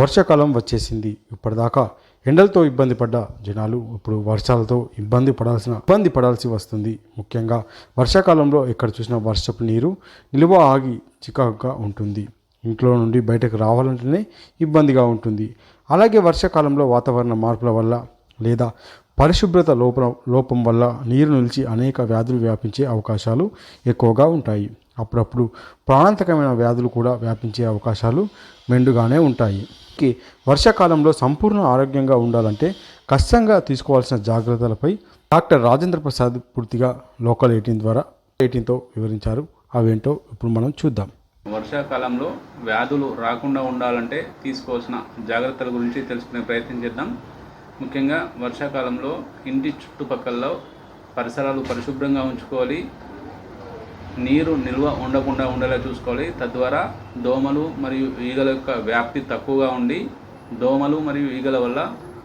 వర్షాకాలం వచ్చేసింది. ఇప్పటిదాకా ఎండలతో ఇబ్బంది పడ్డ జనాలు ఇప్పుడు వర్షాలతో ఇబ్బంది పడాల్సిన ఇబ్బంది పడాల్సి వస్తుంది. ముఖ్యంగా వర్షాకాలంలో ఎక్కడ చూసినా వర్షపు నీరు నిల్వ ఆగి చికాకుగా ఉంటుంది. ఇంట్లో నుండి బయటకు రావాలంటేనే ఇబ్బందిగా ఉంటుంది. అలాగే వర్షాకాలంలో వాతావరణ మార్పుల వల్ల లేదా పరిశుభ్రత లోపం లోపం వల్ల నీరు నిలిచి అనేక వ్యాధులు వ్యాపించే అవకాశాలు ఎక్కువగా ఉంటాయి. అప్పుడప్పుడు ప్రాణాంతకమైన వ్యాధులు కూడా వ్యాపించే అవకాశాలు మెండుగానే ఉంటాయి. కి వర్షాకాలంలో సంపూర్ణ ఆరోగ్యంగా ఉండాలంటే కష్టంగా తీసుకోవాల్సిన జాగ్రత్తలపై డాక్టర్ రాజేంద్ర ప్రసాద్ పూర్తిగా లోకల్ ఎయిటీన్ ద్వారా ఎయిటీన్తో వివరించారు. అవేంటో ఇప్పుడు మనం చూద్దాం. వర్షాకాలంలో వ్యాధులు రాకుండా ఉండాలంటే తీసుకోవాల్సిన జాగ్రత్తల గురించి తెలుసుకునే ప్రయత్నం చేద్దాం. ముఖ్యంగా వర్షాకాలంలో ఇంటి చుట్టుపక్కల పరిసరాలు పరిశుభ్రంగా ఉంచుకోవాలి. నీరు నిల్వ ఉండకుండా ఉండేలా చూసుకోవాలి. తద్వారా దోమలు మరియు ఈగల యొక్క వ్యాప్తి తక్కువగా ఉండి దోమలు మరియు ఈగల వల్ల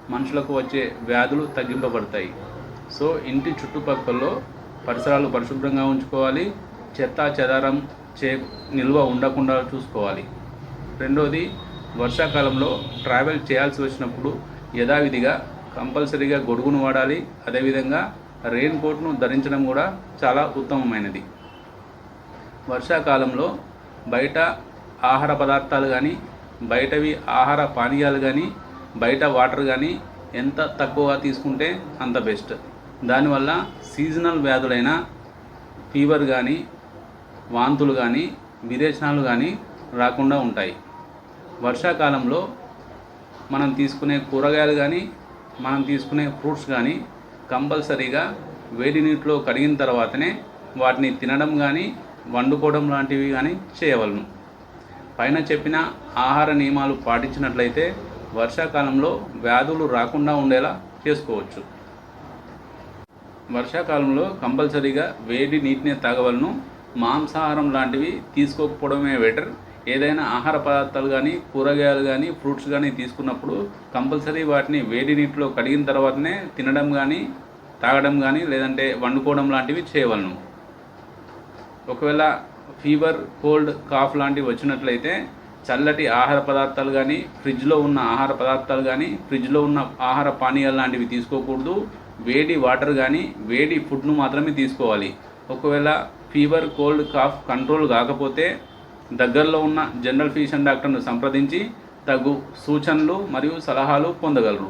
మనుషులకు వచ్చే వ్యాధులు తగ్గింపబడతాయి. సో ఇంటి చుట్టుపక్కలలో పరిసరాలు పరిశుభ్రంగా ఉంచుకోవాలి. చెత్త చెదారం చే నిల్వ ఉండకుండా చూసుకోవాలి. రెండోది వర్షాకాలంలో ట్రావెల్ చేయాల్సి వచ్చినప్పుడు యథావిధిగా కంపల్సరీగా గొడుగును వాడాలి. అదేవిధంగా రెయిన్ కోట్ను ధరించడం కూడా చాలా ఉత్తమమైనది. వర్షాకాలంలో బయట ఆహార పదార్థాలు కానీ బయటవి ఆహార పానీయాలు కానీ బయట వాటర్ కానీ ఎంత తక్కువగా తీసుకుంటే అంత బెస్ట్. దానివల్ల సీజనల్ వ్యాధులైన ఫీవర్ కానీ వాంతులు కానీ విరేచనాలు కానీ రాకుండా ఉంటాయి. వర్షాకాలంలో మనం తీసుకునే కూరగాయలు కానీ మనం తీసుకునే ఫ్రూట్స్ కానీ కంపల్సరీగా వేడి నీటిలో కడిగిన తర్వాతనే వాటిని తినడం కానీ వండుకోవడం లాంటివి కానీ చేయవలను. పైన చెప్పిన ఆహార నియమాలు పాటించినట్లయితే వర్షాకాలంలో వ్యాధులు రాకుండా ఉండేలా చేసుకోవచ్చు. వర్షాకాలంలో కంపల్సరీగా వేడి నీటిని తాగవలను. మాంసాహారం లాంటివి తీసుకోకపోవడమే బెటర్. ఏదైనా ఆహార పదార్థాలు కానీ కూరగాయలు కానీ ఫ్రూట్స్ కానీ తీసుకున్నప్పుడు కంపల్సరీ వాటిని వేడి నీటిలో కడిగిన తర్వాతనే తినడం కానీ తాగడం కానీ లేదంటే వండుకోవడం లాంటివి చేయవలను. ఒకవేళ ఫీవర్ కోల్డ్ కాఫ్ లాంటివి వచ్చినట్లయితే చల్లటి ఆహార పదార్థాలు కానీ ఫ్రిడ్జ్లో ఉన్న ఆహార పదార్థాలు కానీ ఫ్రిడ్జ్లో ఉన్న ఆహార పానీయాలు లాంటివి తీసుకోకూడదు. వేడి వాటర్ కానీ వేడి ఫుడ్ను మాత్రమే తీసుకోవాలి. ఒకవేళ ఫీవర్ కోల్డ్ కాఫ్ కంట్రోల్ కాకపోతే దగ్గరలో ఉన్న జనరల్ ఫిజిషియన్ డాక్టర్ను సంప్రదించి తగు సూచనలు మరియు సలహాలు పొందగలరు.